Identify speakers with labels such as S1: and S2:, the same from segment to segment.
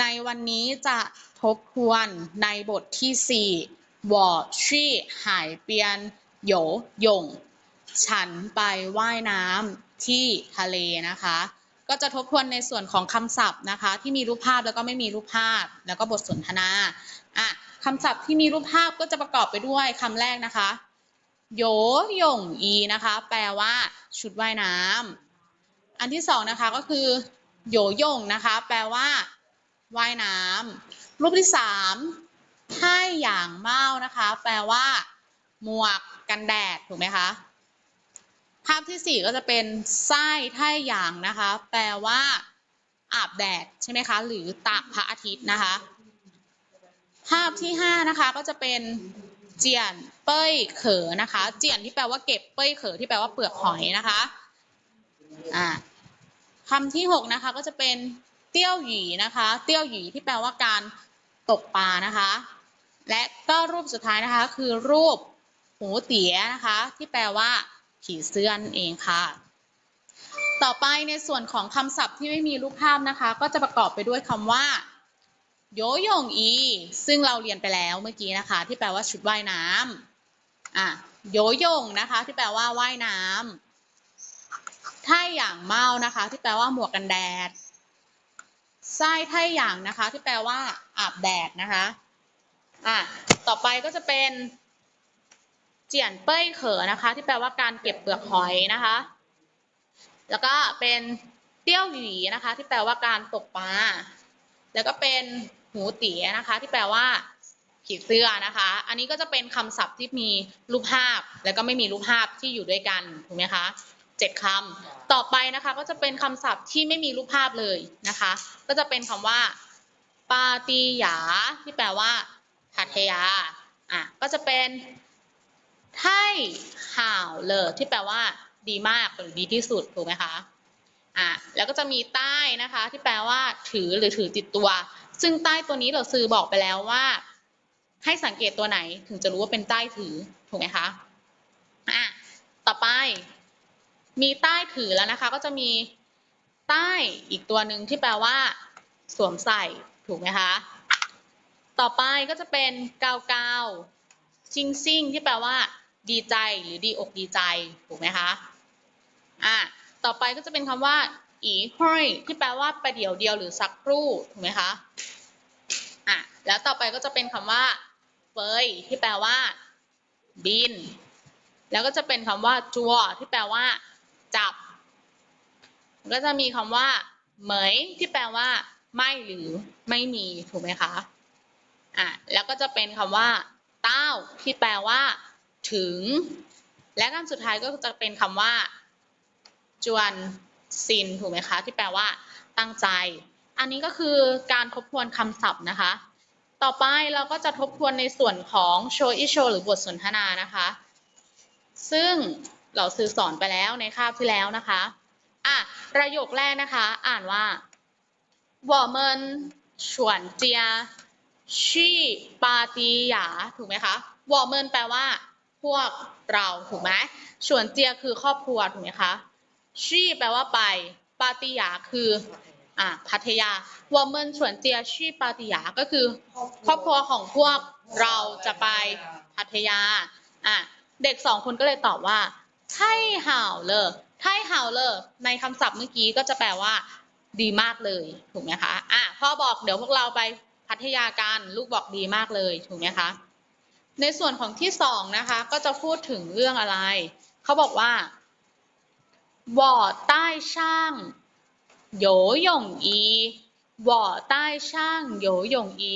S1: ในวันนี้จะทบทวนในบทที่ 4ว่อชี่หายเปียนโยยง ฉันไปว่ายน้ำที่ทะเลนะคะ ก็จะทบทวนในส่วนของคำศัพท์นะคะ ที่มีรูปภาพแล้วก็ไม่มีรูปภาพ แล้วก็บทสนทนาอะคำศัพท์ที่มีรูปภาพก็จะประกอบไปด้วยคำแรกนะคะโยยงอีนะคะ แปลว่า ชุดว่ายน้ำอันที่สองนะคะก็คือโยยงนะคะ แปลว่า ว่ายน้ำรูปที่สามไท่หยางเมานะคะ แปลว่า หมวกกันแดดถูกไหมคะภาพที่สี่ก็จะเป็นไส้ไท่หยางนะคะ แปลว่า อาบแดดใช่ไหมคะ หรือตากพระอาทิตย์นะคะ ภาพที่ห้านะคะก็จะเป็นเจียนเป้ยเขอนะคะ เจียนที่แปลว่าเก็บเป้ยเขอที่แปลว่าเปลือกหอยนะคะอ่าคำที่หกนะคะก็จะเป็น เตี้ยวหยีนะคะ เตี้ยวหยีที่แปลว่าการตกปลานะคะ และก็รูปสุดท้ายนะคะคือรูปหูเตี๋ยนะคะ ที่แปลว่าผีเสื้อนเองค่ะ ต่อไปในส่วนของคำศัพท์ที่ไม่มีรูปภาพนะคะ ก็จะประกอบไปด้วยคำว่าโยหยงอี ซึ่งเราเรียนไปแล้วเมื่อกี้นะคะ ที่แปลว่าชุดว่ายน้ำอะโยหยงนะคะ ที่แปลว่าว่ายน้ำท่หยางเมานะคะ ที่แปลว่าหมวกกันแดด ไส้ไท่หยางนะคะ ที่แปลว่าอาบแดดนะคะ อะ ต่อไปก็จะเป็น เจียนเป้ยเขอนะคะ ที่แปลว่าการเก็บเปลือกหอยนะคะ แล้วก็เป็นเตี้ยวหยีนะคะ ที่แปลว่าการตกปลา แล้วก็เป็นหูเตี๋ยนะคะ ที่แปลว่าผีเสื้อนะคะ อันนี้ก็จะเป็นคำศัพท์ที่มีรูปภาพ แล้วก็ไม่มีรูปภาพที่อยู่ด้วยกัน ถูกไหมคะ เจ็ดคำต่อไปนะคะก็จะเป็นคำศัพท์ที่ไม่มีรูปภาพเลยนะคะ ก็จะเป็นคำว่า ปาตีหยา ที่แปลว่าพัทยาอะก็จะเป็นไท่ห่าวเลยที่แปลว่า ดีมากหรือดีที่สุดถูกไหมคะอะแล้วก็จะมีใต้นะคะ ที่แปลว่า ถือหรือถือติดตัว ซึ่งใต้ตัวนี้เราซื้อบอกไปแล้วว่า ให้สังเกตตัวไหนถึงจะรู้ว่าเป็นใต้ถือถูกไหมคะอะต่อไป มีใต้ถือแล้วนะคะ ก็จะมีใต้อีกตัวหนึ่งที่แปลว่า สวมใส่ถูกไหมคะ ต่อไปก็จะเป็นกาวกาวซิงซิงที่แปลว่า ดีใจหรือดีอกดีใจถูกไหมคะอะต่อไปก็จะเป็นคำว่าอีห้อยที่แปลว่าประเดี๋ยวเดียวหรือสักครู่ถูกไหมคะอะแล้วต่อไปก็จะเป็นคำว่าเฟยที่แปลว่า บิน แล้วก็จะเป็นคำว่าจัวที่แปลว่า จับ ก็จะมีคำว่า เหมยที่แปลว่า ไม่หรือไม่มีถูกไหมคะอะแล้วก็จะเป็นคำว่า เต้า ที่แปลว่า ถึง และคำสุดท้ายก็จะเป็นคำว่า จวนซินถูกไหมคะ ที่แปลว่า ตั้งใจ อันนี้ก็คือการทบทวนคำศัพท์นะคะ ต่อไปเราก็จะทบทวนในส่วนของโชอิโชหรือบทสนทนานะคะ ซึ่ง เราสื่อสอนไปแล้วในคาบที่แล้วนะคะอะประโยคแรกนะคะ อ่านว่าวอมันชวนเจียชีปาตีหยาถูกไหมคะวอเมินแปลว่า พวกเราถูกไหมชวนเจียคือครอบครัวถูกไหมคะชีแปลว่าไป ปาติยาคืออ่าพัทยาวอเมินชวนเจียชีปาติยาก็คือ ครอบครัวของพวกเราจะไปพัทยาอะเด็กสองคนก็เลยตอบว่า ใช่ห่าเลยใช่ห่าเลยในคำศัพท์เมื่อกี้ก็จะแปลว่า ดีมากเลยถูกไหมคะอะพ่อบอกเดี๋ยวพวกเราไปพัทยากันลูกบอกดีมากเลยถูกไหมคะในส่วนของที่สองนะคะ ก็จะพูดถึงเรื่องอะไร เขาบอกว่าว่อใต้ช่างโยหยงอีว่อใต้ช่างโยหยงอี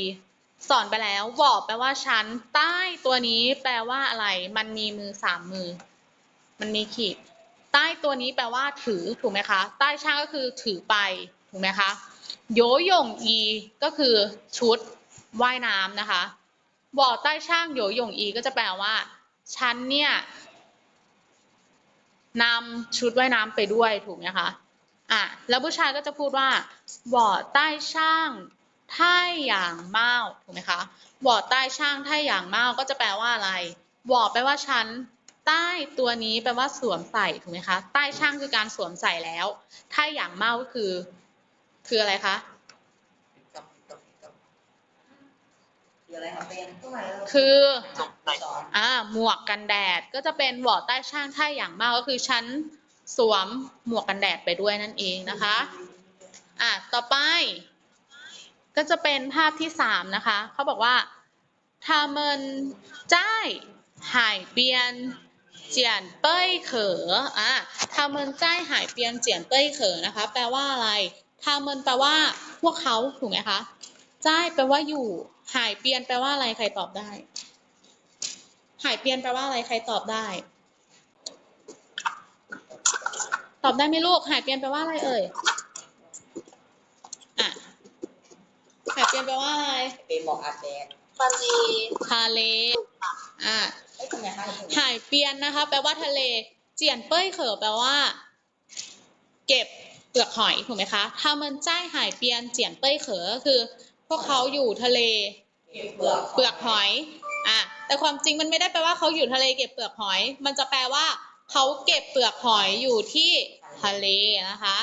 S1: สอนไปแล้วว่อแปลว่าชั้น ใต้ตัวนี้แปลว่าอะไร มันมีมือสามมือ มันมีขีด ใต้ตัวนี้แปลว่าถือถูกไหมคะ ใต้ช่างก็คือถือไปถูกไหมคะโยหยงอีก็คือชุดว่ายน้ำนะคะวอใต้ช่างโยหยงอีก็จะแปลว่าฉันเนี่ยนำชุดว่ายน้ำไปด้วยถูกไหมคะอะแล้วผู้ชายก็จะพูดว่าหวอใต้ช่างท่หยางเมาถูกไหมคะหวอใต้ช่างท่หยางเมาก็จะแปลว่าอะไรหวอแปลว่าฉัน ใต้ตัวนี้แปลว่าสวมใส่ถูกไหมคะ ใต้ช่างคือการสวมใส่แล้วไท่หยางเมาก็คือ คืออะไรคะ
S2: อะไรครับเป็นตรงไหน
S1: คือ
S2: สอน
S1: อ่าหมวกกันแดดก็จะเป็นหวอใต้ช่างท่าอย่างมากก็คือฉันสวมหมวกกันแดดไปด้วยนั่นเองนะคะ อ่ะต่อไป ก็จะเป็นภาพที่สามนะคะเขาบอกว่า他们在海边 เจียนเป้ยเขออะทาเมินจ้ายหายเปียนเจียนเป้ยเขอนะคะ แปลว่าอะไรทาเมินแปลว่าพวกเขาถูกไหมคะจ้ายแปลว่าอยู่ หายเปียนแปลว่าอะไรใครตอบได้ หายเปียนแปลว่าอะไรใครตอบได้ ตอบได้ไหมลูก หายเปียนแปลว่าอะไรเอ่ยอะหายเปียนแปลว่าอะไร
S2: เป็นหมอกอาเซน
S3: ทะเล
S1: ทะเลอะ
S2: เอ้ยทำไมคะ
S1: หายเปียนนะคะ แปลว่าทะเล เจียนเป้ยเขอแปลว่า เก็บเปลือกหอยถูกไหมคะถ้ามันจ้ายหายเปียนเจียนเป้ยเขอก็คือ พวกเขาอยู่ทะเล
S2: เปลือก
S1: เปลือกหอยอะแต่ความจริงมันไม่ได้แปลว่าเขาอยู่ทะเลเก็บเปลือกหอย มันจะแปลว่าเขาเก็บเปลือกหอยอยู่ที่ทะเลนะคะ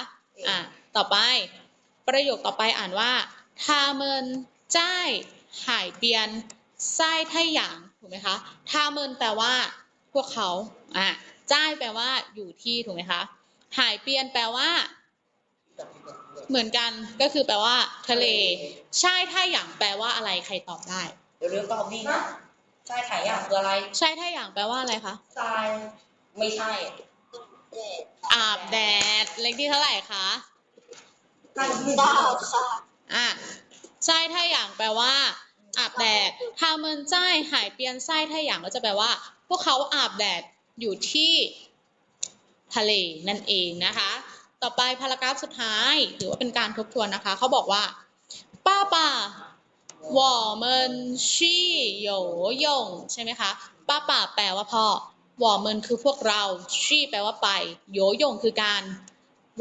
S1: อะต่อไป ประโยคต่อไปอ่านว่าทาเมินจ้ายหายเปียนไส้ไทหยาง ถูกไหมคะทาเมินแปลว่าพวกเขาอะจ้ายแปลว่าอยู่ที่ถูกไหมคะหายเปียนแปลว่า เหมือนกันก็คือแปลว่า ทะเล ใช่ไทหยางแปลว่าอะไรใครตอบได้
S2: เดี๋ยวเรื่องตอบนี่นะใช่ถ่ายอย่างคืออะไร
S1: ใช่ไทหยางแปลว่าอะไรคะ
S2: ทรายไม่ใช่
S3: แดด
S1: อาบแดดเลขที่เท่าไหร่คะ
S2: ท่านที่
S3: ดาวค่ะ
S1: อะใช่ไทหยางแปลว่า อาบแดดทามินจ้หายเปลี่ยนไส้ถ้าอย่างก็จะแปลว่า พวกเขาอาบแดดอยู่ที่ทะเลนั่นเองนะคะ ต่อไปพารากราฟสุดท้ายถือว่าเป็นการทบทวนนะคะ เขาบอกว่า ป้าป่าว่อเมินชี่โยยงใช่ไหมคะ ป้าป่าแปลว่าพ่อว่อเมินคือพวกเรา ชี่แปลว่าไป โยยงคือการ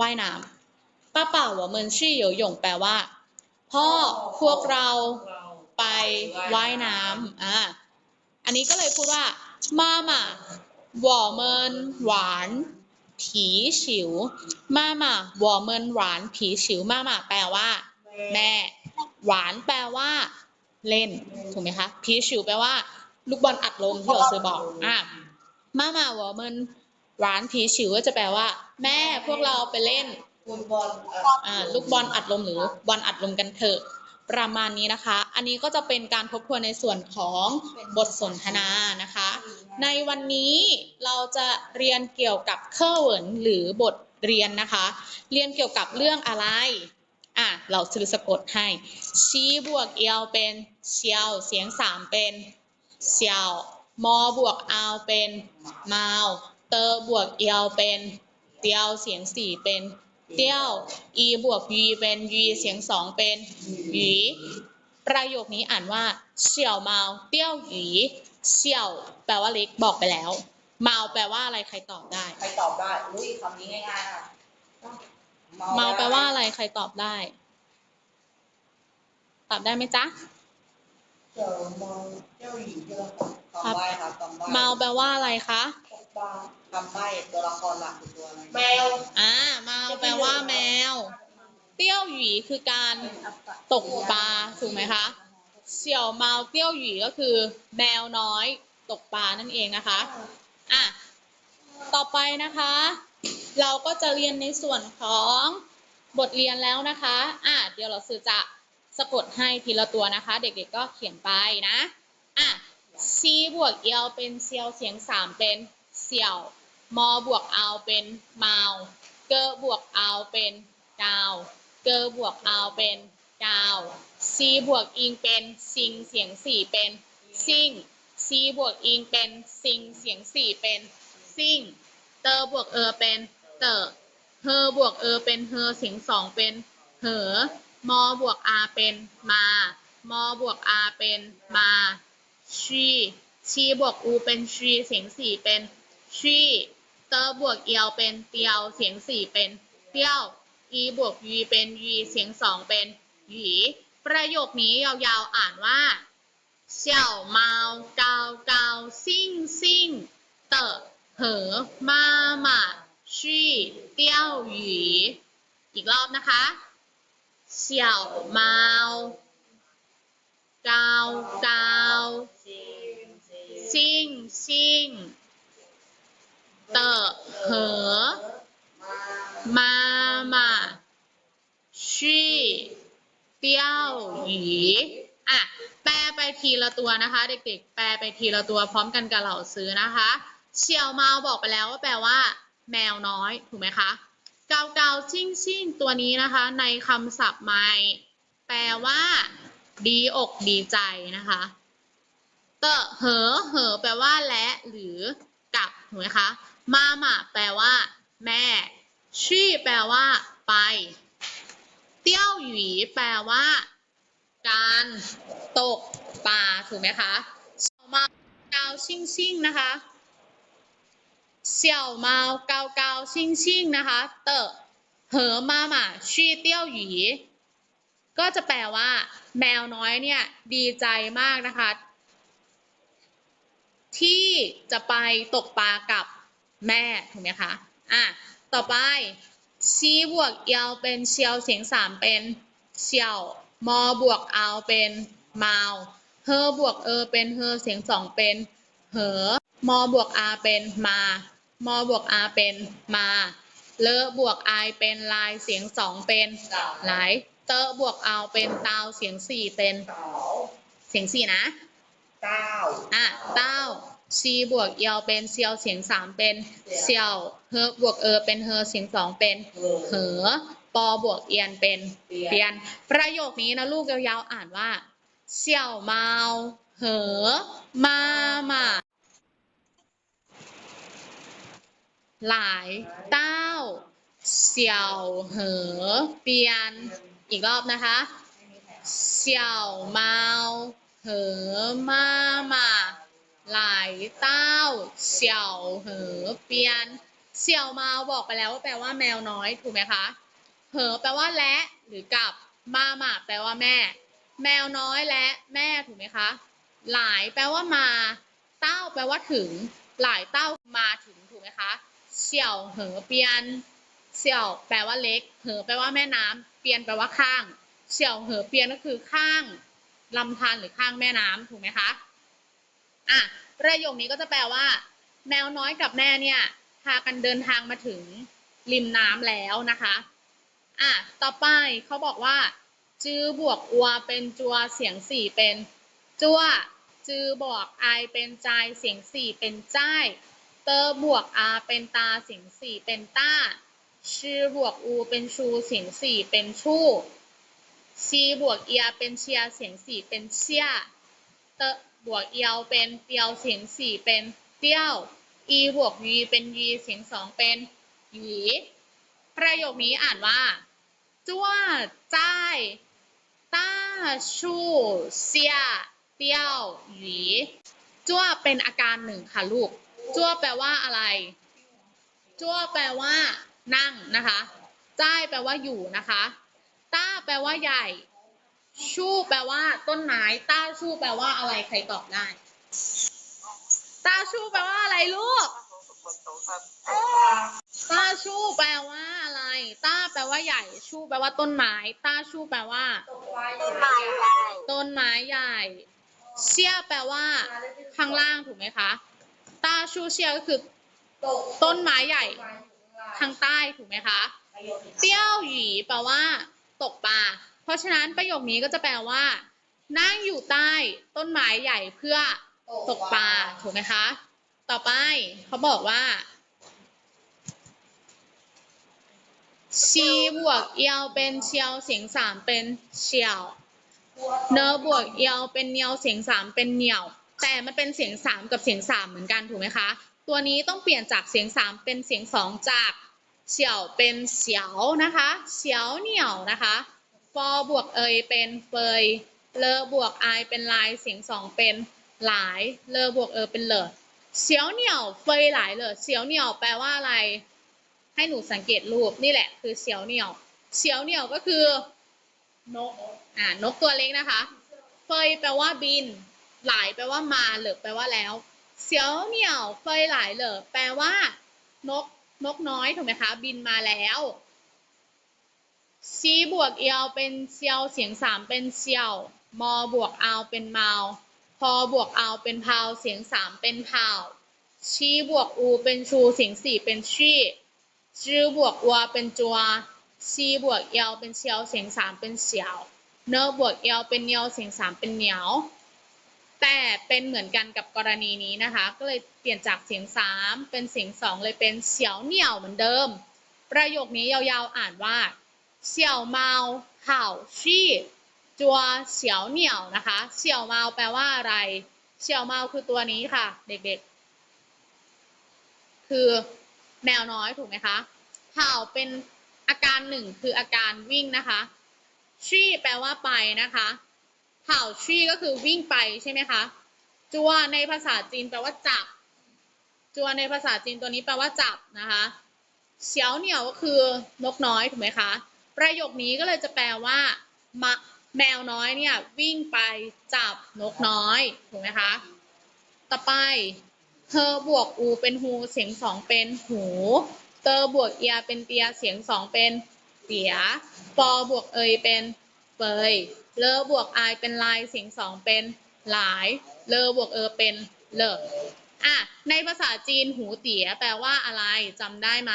S1: ว่ายน้ำป้าป่าว่อเมินชี่โยยงแปลว่า พ่อพวกเรา ว่ายน้ำอ่า อันนี้ก็เลยพูดว่ามาม่า我们玩ผีฉิวมาม่า我们玩ผีฉิวมาม่าแปลว่า แม่ หวานแปลว่า เล่น ถูกไหมคะผีฉิวแปลว่า ลูกบอลอัดลมที่เราเคยบอก อ่ะมาม่า我们玩ผีฉิวก็จะแปลว่า แม่พวกเราไปเล่น
S2: คุณบอลเอ่อ
S1: อ่าลูกบอลอัดลมหรือบอลอัดลมกันเถอะ ประมาณนี้นะคะ อันนี้ก็จะเป็นการทบทวนในส่วนของบทสนทนานะคะ ในวันนี้เราจะเรียนเกี่ยวกับเคอร์เวินหรือบทเรียนนะคะ เรียนเกี่ยวกับเรื่องอะไร อะ เราซื้อสะกดให้ชีบวกเอลเป็นเชียว เสียงสามเป็นเชียวมอบวกเอาเป็นมาว เตอบวกเอลเป็นเตียว เสียงสี่เป็น เตี้ยว e บวก y เป็น y เสียงสองเป็นหยีประโยคนี้อ่านว่าเสี่ยวเมาเตี้ยวหยีเสี่ยวแปลว่าเล็กบอกไปแล้ว เมาแปลว่าอะไรใครตอบได้
S2: ใครตอบได้อุ้ยคำนี้ง่ายๆอะ
S1: เมาแปลว่าอะไรใครตอบได้ ตอบได้ไหมจ๊ะ
S2: เจ้าเมาเจ้าหญิงเจ้าละครคำใบ้ครับคำใบ้
S1: เมาแปลว่าอะไรคะ
S2: คำใบ้ตัวละครหลักคือตัวอะไรแมว
S1: อ่าเมาแปลว่าแมว เตี้ยวหยีคือการตกปลาถูกไหมคะ เสี่ยวเมาเตี้ยวหยีก็คือ แมวน้อยตกปลานั่นเองนะคะอะต่อไปนะคะ เราก็จะเรียนในส่วนของบทเรียนแล้วนะคะอะเดี๋ยวเราซื้อจะ สะกดให้ทีละตัวนะคะ เด็กๆก็เขียนไปนะอะ c บวกเอลเป็นเซียวเสียงสามเป็นเสี่ยวมอบวกเอาเป็นเมาเกอบวกเอาเป็นกาวเกอบวกเอาเป็นกาว c บวกอิงเป็นซิงเสียงสี่เป็นซิ่ง c บวกอิงเป็นซิงเสียงสี่เป็นซิงเตอบวกเออเป็นเตอเฮอบวกเออเป็นเฮอเสียงสองเป็นเหอ มบวกอเป็นมามบวกอเป็นมาชีชีบวกอเป็นชีเสียงสี่เป็นชีเตอบวกเอียวเป็นเตียวเสียงสี่เป็นเตี้ยวอีบวกยีเป็นยีเสียงสองเป็นหยีประโยคนี้ยาวๆอ่านว่าเสี่ยวเมาเกาเกาซิ่งซิ่งเตอเหอมาหมาชีเตี้ยวหยีอีกรอบนะคะ เสี่ยวเมาเกาเกาซิ่งเตอเหอมามาชี่เตี้ยวหยีอะแปลไปทีละตัวนะคะ เด็กๆ แปลไปทีละตัวพร้อมกันกับเหล่าซื้อนะคะ เชียวเมาบอกไปแล้วว่าแปลว่า แมวน้อยถูกไหมคะ เกาเกาชิ่งชิ่งตัวนี้นะคะ ในคำศัพท์ใหม่แปลว่า ดีอกดีใจนะคะเตอะเหอเหอแปลว่าและหรือกับถูกไหมคะมาหมาแปลว่า แม่ ชี่แปลว่า ไป เตี้ยวหยีแปลว่า การตกปลาถูกไหมคะมาเกาชิ่งชิ่งนะคะ เสี่ยวเมาเกาเกาชิ่งชิ่งนะคะ เตอะเหอมาหมาชี่เตี้ยวหยี ก็จะแปลว่า แมวน้อยเนี่ยดีใจมากนะคะ ที่จะไปตกปลากับแม่ถูกไหมคะอะต่อไปซีบวกเอลเป็นเชียวเสียงสามเป็นเชียวมอบวกเอาเป็นเมาเฮอบวกเออเป็นเฮอเสียงสองเป็นเหอมอบวกอาเป็นมา มอบวกอาเป็นมา เลอบวกไอเป็นลายเสียงสองเป็นหลาย เตอบวกเอาเป็นตาวเสียงสี่เป็น
S2: เต๋า
S1: เสียงสี่นะ
S2: เต้า
S1: อะเต้าชีบวกเอียวเป็นเซียวเสียงสามเป็นเซียวเฮอบวกเออเป็นเฮอเสียงสองเป็นเหอปอบวกเอียนเป็นเปียน ประโยคนี้นะลูกยาวๆอ่านว่าเสี่ยวเมาเหอมาหมา หลายเต้าเสี่ยวเหอเปียน อีกรอบนะคะเสี่ยวเมาเหอมามาหลายเต้าเสี่ยวเหอเปียนเสี่ยวเมาบอกไปแล้วว่าแปลว่าแมวน้อยถูกไหมคะเหอแปลว่าและหรือกับมาหมาแปลว่าแม่ แมวน้อยและแม่ถูกไหมคะ หลายแปลว่ามา เต้าแปลว่าถึง หลายเต้ามาถึงถูกไหมคะ เสี่ยวเหอเปียนเสี่ยวแปลว่าเล็ก เหอแปลว่าแม่น้ำเปียนแปลว่าข้างเสี่ยวเหอเปียนก็คือข้างลำธารหรือข้างแม่น้ำถูกไหมคะอะประโยคนี้ก็จะแปลว่า แมวน้อยกับแม่เนี่ยพากันเดินทางมาถึงริมน้ำแล้วนะคะอะต่อไปเขาบอกว่า จื้อบวกอัวเป็นจัวเสียงสี่เป็นจัวจื้อบวกไอเป็นใจเสียงสี่เป็นจ้าย เตอร์บวกอาเป็นตาเสียงสี่เป็นต้าชื่อบวกอูเป็นชูเสียงสี่เป็นชู่ซีบวกเอียเป็นเชียเสียงสี่เป็นเชียเตะบวกเอียวเป็นเตียวเสียงสี่เป็นเตี้ยวอีบวกยีเป็นยีเสียงสองเป็นหยีประโยคนี้อ่านว่าจ้วจ้ายต้าชู่เซียเตี้ยวหยีจ้วเป็นอาการหนึ่งค่ะลูก จ้วแปลว่าอะไรจ้วแปลว่า นั่งนะคะจ้ายแปลว่าอยู่นะคะ ต้าแปลว่าใหญ่ ชู่แปลว่า ต้นไม้ ต้าชู่แปลว่าอะไร ใครตอบได้ ต้าชู่แปลว่าอะไรลูก ต้าชู่แปลว่าอะไร ต้าแปลว่าใหญ่ ชู่แปลว่าต้นไม้ ต้าชู่แปลว่า
S2: ต้นไม้ใหญ่
S1: ต้นไม้ใหญ่ เชี่ยแปลว่า ข้างล่างถูกไหมคะ ต้าชูเชียก็คือต้นไม้ใหญ่ข้างใต้ถูกไหมคะเตี้ยวหยีแปลว่า ตกปลา เพราะฉะนั้นประโยคนี้ก็จะแปลว่า นั่งอยู่ใต้ต้นไม้ใหญ่เพื่อตกปลาถูกไหมคะ ต่อไปเขาบอกว่าชีบวกเอียวเป็นเชียวเสียงสามเป็นเชียว เนอบวกเอียวเป็นเนียวเสียงสามเป็นเหนียว แต่มันเป็นเสียงสามกับเสียงสามเหมือนกันถูกไหมคะ ตัวนี้ต้องเปลี่ยนจากเสียงสามเป็นเสียงสองจากเฉียวเป็นเฉียวนะคะเฉียวเหนียวนะคะฟอบวกเอยเป็นเฟยเลอบวกไอเป็นลายเสียงสองเป็นหลายเลอบวกเออเป็นเลอเฉียวเหนียวเฟยหลายเลอเฉียวเหนียวแปลว่าอะไร ให้หนูสังเกตรูปนี่แหละคือเฉียวเหนียวเฉียวเหนียวก็คือนกอ่านกตัวเล็กนะคะ เฟยแปลว่าบิน หลายแปลว่ามาเหลือแปลว่าแล้ว เสียวเหนียวเฟยหลายเหลือแปลว่า นกนกน้อยถูกไหมคะ บินมาแล้วซีบวกเอียวเป็นเซียวเสียงสามเป็นเซียว มอบวกเอาเป็นเมาพอบวกเอาเป็นพาวเสียงสามเป็นพาวชีบวกอูเป็นชูเสียงสี่เป็นชี่จือบวกวัวเป็นจัวซีบวกเอียวเป็นเชียวเสียงสามเป็นเฉียว เนอบวกเอียวเป็นเนียวเสียงสามเป็นเหนียว แต่เป็นเหมือนกันกับกรณีนี้นะคะ ก็เลยเปลี่ยนจากเสียงสามเป็นเสียงสองเลยเป็นเฉียวเหนียวเหมือนเดิม ประโยคนี้ยาวๆอ่านว่าเสี่ยวเมาเห่าชี่จัวเฉียวเหนียวนะคะเสี่ยวเมาแปลว่าอะไรเสี่ยวเมาคือตัวนี้ค่ะ เด็กๆ คือแมวน้อยถูกไหมคะเห่าเป็นอาการหนึ่งคืออาการวิ่งนะคะชี่แปลว่าไปนะคะ ห่าชี่ก็คือวิ่งไปใช่ไหมคะจัวในภาษาจีนแปลว่าจับ จัวในภาษาจีนตัวนี้แปลว่าจับนะคะเฉียวเหนียวก็คือนกน้อยถูกไหมคะ ประโยคนี้ก็เลยจะแปลว่าแมวน้อยเนี่ยวิ่งไปจับนกน้อยถูกไหมคะ ต่อไปเธอบวกอูเป็นฮูเสียงสองเป็นหูเตอบวกเอียเป็นเตียเสียงสองเป็นเตียปอบวกเอยเป็น เปยเลอบวกอายเป็นลายเสียงสองเป็นหลาย เลอบวกเออเป็นเลออะในภาษาจีนหูเตี๋ยแปลว่าอะไรจำได้ไหม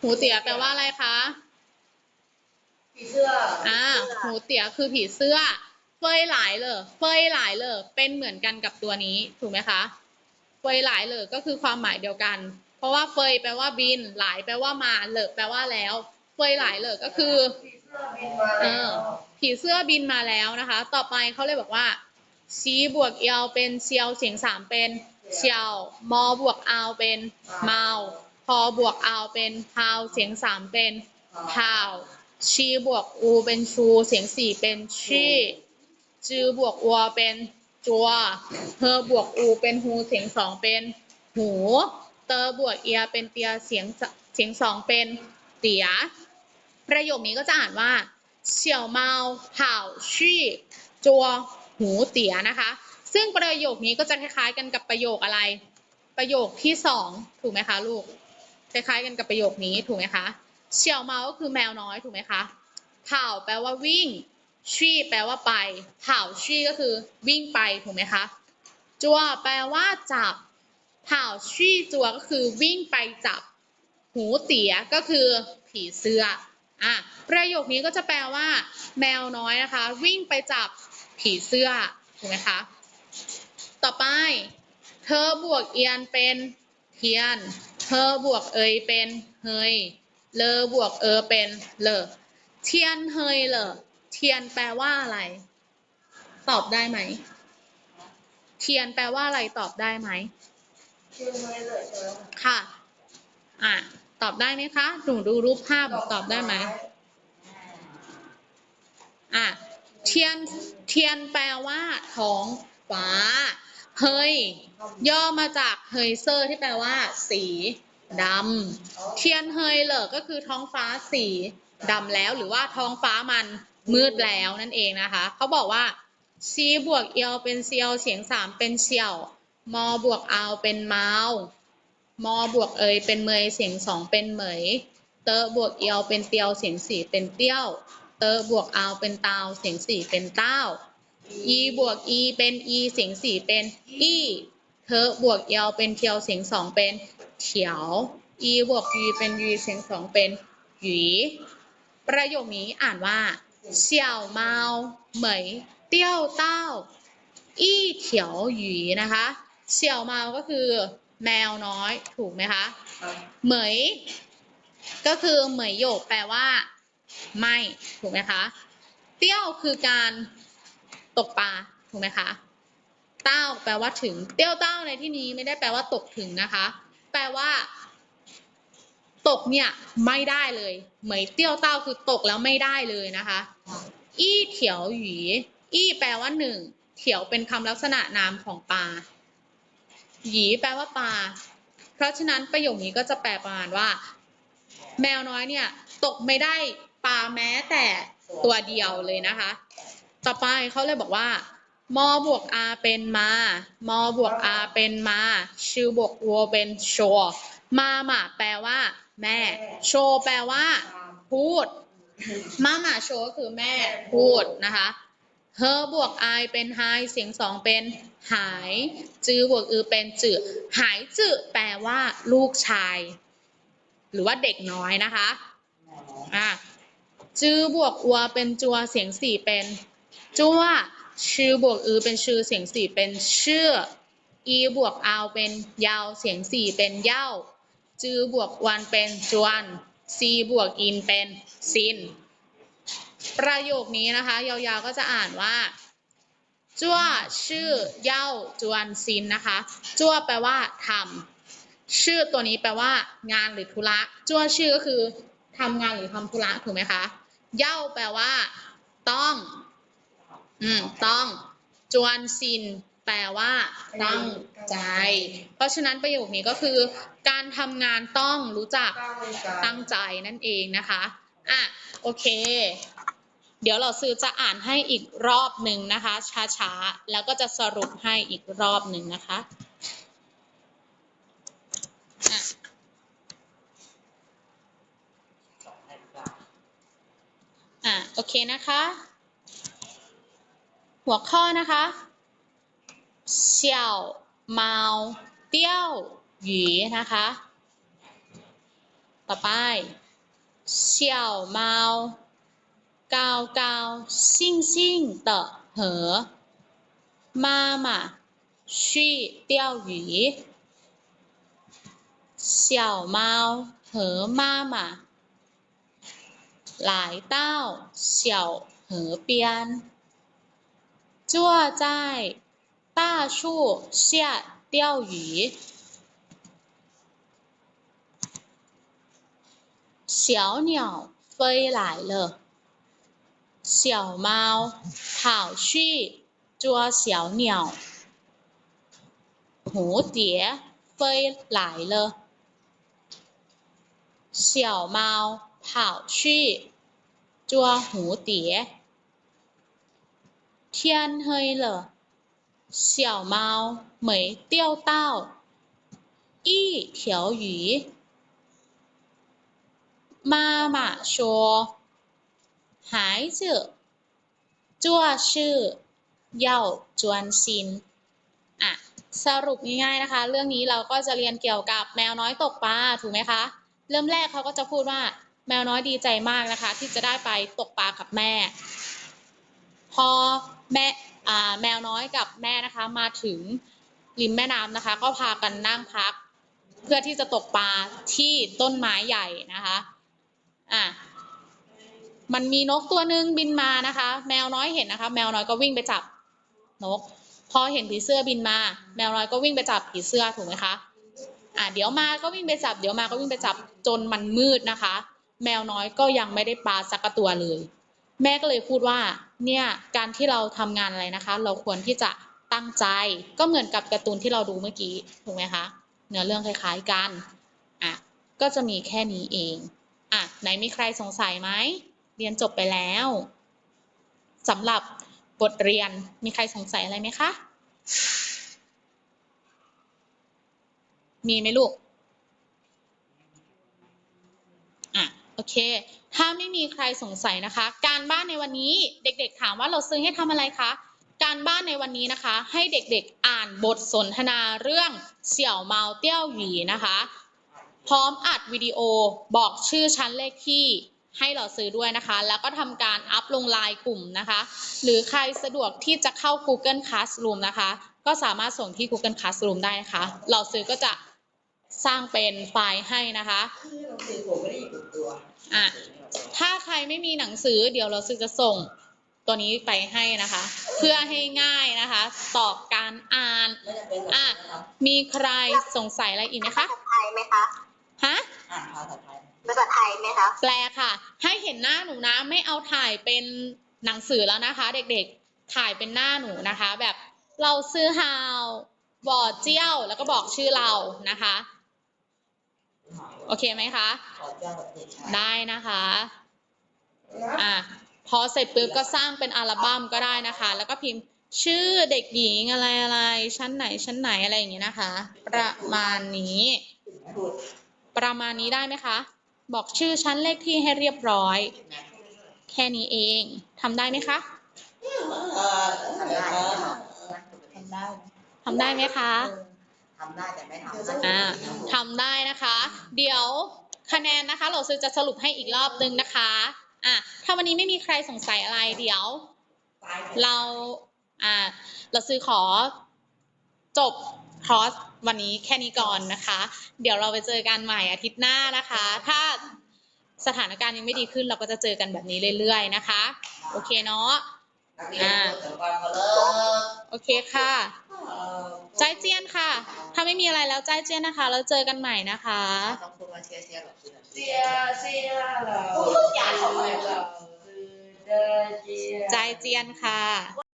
S1: หูเตี๋ยแปลว่าอะไรคะ
S2: ผีเสื้อ
S1: อ่าหูเตี๋ยคือผีเสื้อ เฟยหลายเลยเฟยหลายเลยเป็นเหมือนกันกับตัวนี้ถูกไหมคะเฟยหลายเลยก็คือความหมายเดียวกัน เพราะว่าเฟยแปลว่าบิน หลายแปลว่ามาเหลอแปลว่าแล้ว เฟยหลายเลยก็คือ
S2: ผีเสื้อบินมา
S1: เอ
S2: แล้ว
S1: ผีเสื้อบินมาแล้วนะคะ ต่อไปเขาเลยบอกว่าซีบวกเอียวเป็นเซียวเสียงสามเป็นเชียวมอบวกอาวเป็นเมาพอบวกอาวเป็นพาวเสียงสามเป็นพาวชีบวกอูเป็นชูเสียงสี่เป็นชีจือบวกอัวเป็นจัวเฮอบวกอูเป็นฮูเสียงสองเป็นหู เตอบวกเอียเป็นเตียเสียงเสียงสองเป็นเตีย ประโยคนี้ก็จะอ่านว่าเสี่ยวเมาเห่าชี่จัวหูเตี๋ยนะคะ ซึ่งประโยคนี้ก็จะคล้ายๆกันกับประโยคอะไร ประโยคที่สองถูกไหมคะลูก คล้ายๆกันกับประโยคนี้ถูกไหมคะเสี่ยวเมาก็คือแมวน้อยถูกไหมคะเห่าแปลว่าวิ่งชี่แปลว่าไปเห่าชี่ก็คือวิ่งไปถูกไหมคะจัวแปลว่าจับเห่าชี่จัวก็คือวิ่งไปจับ หูเตี๋ยก็คือผีเสื้อ อะประโยคนี้ก็จะแปลว่า แมวน้อยนะคะ วิ่งไปจับผีเสื้อถูกไหมคะต่อไป เธอบวกเอียนเป็นเทียน เธอบวกเอยเป็นเฮยเลอบวกเออเป็นเลอเทียนเฮยเลอเทียนแปลว่าอะไร ตอบได้ไหม เทียนแปลว่าอะไรตอบได้ไหม
S2: ชื่อไม่เลยใช่ไหม
S1: ค่ะ อะ ตอบได้ไหมคะหนูดูรูปภาพตอบได้ไหมอะเทียนเทียนแปลว่าท้องฟ้า เฮยย่อมาจากเฮยเซอร์ที่แปลว่า สีดำเทียนเฮยเหลอก็คือท้องฟ้าสีดำแล้วหรือว่าท้องฟ้ามันมืดแล้วนั่นเองนะคะเขาบอกว่าซีบวกเอียวเป็นเซียวเสียงสามเป็นเชียวมอบวกเอาเป็นเมา มอบวกเอยเป็นเมยเสียงสองเป็นเหมย เตอบวกเอียวเป็นเตียวเสียงสี่เป็นเตี้ยว เตอบวกเอาเป็นตาวเสียงสี่เป็นเต้า อีบวกอีเป็นอีเสียงสี่เป็นอีเธอบวกเอียวเป็นเทียวเสียงสองเป็นเถียว อีบวกยีเป็นยีเสียงสองเป็นหยีประโยคนี้อ่านว่าเสี่ยวเมาเหมยเตี้ยวเต้าอี้เถียวหยีนะคะเสี่ยวเมาก็คือ แมวน้อยถูกไหมคะ
S2: ครับ
S1: เหมย ก็คือเหมยโยกแปลว่า ไม่ถูกไหมคะเตี้ยวคือการตกปลาถูกไหมคะเต้าแปลว่าถึง เตี้ยวเต้าในที่นี้ไม่ได้แปลว่าตกถึงนะคะ แปลว่า ตกเนี่ยไม่ได้เลยเหมยเตี้ยวเต้าคือตกแล้วไม่ได้เลยนะคะ อี้เถียวหยีอี้แปลว่าหนึ่งเถียวเป็นคำลักษณะนามของปลา หยีแปลว่าปลา เพราะฉะนั้นประโยคนี้ก็จะแปลประมาณว่า แมวน้อยเนี่ย ตกไม่ได้ปลาแม้แต่ตัวเดียวเลยนะคะ ต่อไปเขาเลยบอกว่ามอบวกอาเป็นมา มอบวกอาเป็นมาชื่อบวกวัวเป็นโชว์มาหมาแปลว่า แม่ โชว์แปลว่า พูด มาหมาโชว์ก็คือแม่พูดนะคะ เฮอบวกไอเป็นไฮเสียงสองเป็นหาย จือบวกอือเป็นจือหายจือแปลว่าลูกชาย หรือว่าเด็กน้อยนะคะอะจือบวกอัวเป็นจัวเสียงสี่เป็นจัวชื่อบวกอือเป็นชื่อเสียงสี่เป็นเชื่ออีบวกอาวเป็นยาวเสียงสี่เป็นเย้าจือบวกวันเป็นจวนซีบวกอินเป็นซิน ประโยคนี้นะคะ ยาวๆก็จะอ่านว่าจั่วชื่อเย้าจวนซินนะคะจั่วแปลว่าทำชื่อตัวนี้แปลว่า งานหรือธุระจ้วชื่อก็คือทำงานหรือทำธุระถูกไหมคะเย่าแปลว่า ต้อง อืมต้อง จวนซิน แปลว่า ตั้งใจ เพราะฉะนั้นประโยคนี้ก็คือ การทำงานต้องรู้จัก
S2: ตั้งใจ
S1: นั่นเองนะคะ อะ โอเค เดี๋ยวเราซื้อจะอ่านให้อีกรอบหนึ่งนะคะ ช้าๆ แล้วก็จะสรุปให้อีกรอบหนึ่งนะคะอะโอเคนะคะ หัวข้อนะคะเสี่ยวเมาเตี้ยวหยีนะคะ ต่อไป小猫高高兴兴的和妈妈去钓鱼。小猫和妈妈来到小河边，坐在大树下钓鱼。小鸟飞来了，小猫跑去捉小鸟。蝴蝶飞来了，小猫跑去捉蝴蝶。天黑了，小猫没钓到一条鱼。妈妈说：“ หายจื่อจั่วชื่อ เย่าจวนซินอะสรุปง่ายๆนะคะ เรื่องนี้เราก็จะเรียนเกี่ยวกับแมวน้อยตกปลาถูกไหมคะ เริ่มแรกเขาก็จะพูดว่าแมวน้อยดีใจมากนะคะ ที่จะได้ไปตกปลากับแม่ พอแม่แมวน้อยกับแม่นะคะ มาถึงริมแม่น้ำนะคะ ก็พากันนั่งพัก เพื่อที่จะตกปลาที่ต้นไม้ใหญ่นะคะอะ มันมีนกตัวหนึ่งบินมานะคะ แมวน้อยเห็นนะคะ แมวน้อยก็วิ่งไปจับนก พอเห็นผีเสื้อบินมา แมวน้อยก็วิ่งไปจับผีเสื้อถูกไหมคะอะเดี๋ยวมาก็วิ่งไปจับ เดี๋ยวมาก็วิ่งไปจับจนมันมืดนะคะ แมวน้อยก็ยังไม่ได้ปลาสักตัวเลย แม่ก็เลยพูดว่า เนี่ยการที่เราทำงานอะไรนะคะ เราควรที่จะตั้งใจก็เหมือนกับการ์ตูนที่เราดูเมื่อกี้ถูกไหมคะเนื้อเรื่องคล้ายๆกันอะก็จะมีแค่นี้เองอะไหนมีใครสงสัยไหม เรียนจบไปแล้วสำหรับบทเรียนมีใครสงสัยอะไรไหมคะ มีไหมลูก อะ โอเค ถ้าไม่มีใครสงสัยนะคะ การบ้านในวันนี้เด็กๆ ถามว่าเราซื้อให้ทำอะไรคะ การบ้านในวันนี้นะคะ ให้เด็กๆอ่านบทสนทนาเรื่องเสี่ยวเมาเตี้ยวหวีนะคะ พร้อมอัดวิดีโอบอกชื่อชั้นเลขที่ ให้เราซื้อด้วยนะคะ แล้วก็ทำการอัพลงไลน์กลุ่มนะคะ หรือใครสะดวกที่จะเข้า Google Classroom นะคะ ก็สามารถส่งที่ Google Classroom ได้นะคะ เราซื้อก็จะสร้างเป็นไฟล์ให้นะคะ
S2: คือหนังสือผมไม่ได้อยู่กับตัว
S1: อะถ้าใครไม่มีหนังสือเดี๋ยวเราซื้อจะส่งตัวนี้ไปให้นะคะ เพื่อให้ง่ายนะคะต่อการอ่าน
S2: ไม่จำเป็น
S1: อะ
S2: นะครับ
S1: มีใครสงสัยอะไรอีกไหมคะ
S3: ภาษาไทยไหมคะ
S1: ฮะ
S2: อ่านภาษาไทย
S3: ภาษาไทยไหมคะ
S1: แปลค่ะ ให้เห็นหน้าหนูนะ ไม่เอาถ่ายเป็นหนังสือแล้วนะคะ เด็กๆ ถ่ายเป็นหน้าหนูนะคะ แบบเราซื้อฮาวบอเจี้ยว แล้วก็บอกชื่อเรานะคะ โอเคไหมคะ
S2: ขอเจ้าประเทศชาติ
S1: ได้นะคะ อะ พอเสร็จปุ๊บก็สร้างเป็นอัลบั้มก็ได้นะคะ แล้วก็พิมพ์ชื่อเด็กหญิงอะไรอะไร ชั้นไหนชั้นไหนอะไรอย่างนี้นะคะ ประมาณนี้
S2: พูด
S1: ประมาณนี้ได้ไหมคะ บอกชื่อชั้นเลขที่ให้เรียบร้อย แค่นี้เองทำได้ไหมคะ
S2: เอ่ออะไรนะ
S3: ทำได้ไหม
S1: ทำได้ไหมคะ
S3: ทำได้แต่ไม่ทำ
S1: อ่าทำได้นะคะ เดี๋ยวคะแนนนะคะเราซื้อจะสรุปให้อีกรอบนึงนะคะอะถ้าวันนี้ไม่มีใครสงสัยอะไรเดี๋ยว เราอ่าเราซื้อขอจบ คอร์สวันนี้แค่นี้ก่อนนะคะ เดี๋ยวเราไปเจอกันใหม่อาทิตย์หน้านะคะ ถ้าสถานการณ์ยังไม่ดีขึ้นเราก็จะเจอกันแบบนี้เรื่อยๆนะคะ โอเคเนาะ
S2: นักเรียนเกิดก่อนเขาเลิก
S1: โอเคค่ะใจเจียนค่ะ ถ้าไม่มีอะไรแล้วใจเจียนนะคะ แล้วเจอกันใหม่นะคะ
S3: ต้องพูดว่าเชียร์เชียร์หรอ
S2: เสียเสียเรา
S1: ใจเจียนค่ะ